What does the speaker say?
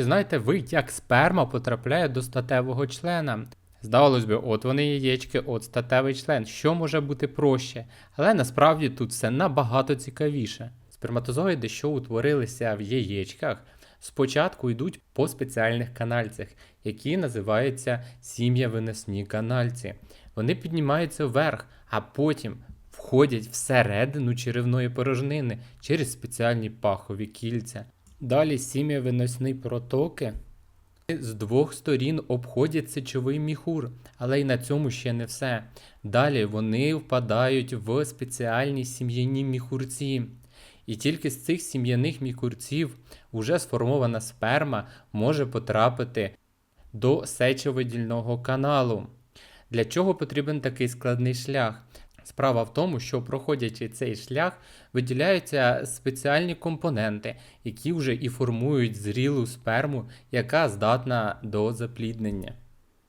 Чи знаєте ви, як сперма потрапляє до статевого члена? Здавалось би, от вони яєчки, от статевий член. Що може бути проще? Але насправді тут все набагато цікавіше. Сперматозоїди, що утворилися в яєчках, спочатку йдуть по спеціальних канальцях, які називаються сім'я-виносні канальці. Вони піднімаються вверх, а потім входять всередину черевної порожнини через спеціальні пахові кільця. Далі сім'я-виносні протоки з двох сторін обходять сечовий міхур, але й на цьому ще не все. Далі вони впадають в спеціальні сім'яні міхурці. І тільки з цих сім'яних міхурців уже сформована сперма може потрапити до сечовидільного каналу. Для чого потрібен такий складний шлях? Справа в тому, що проходячи цей шлях, виділяються спеціальні компоненти, які вже і формують зрілу сперму, яка здатна до запліднення.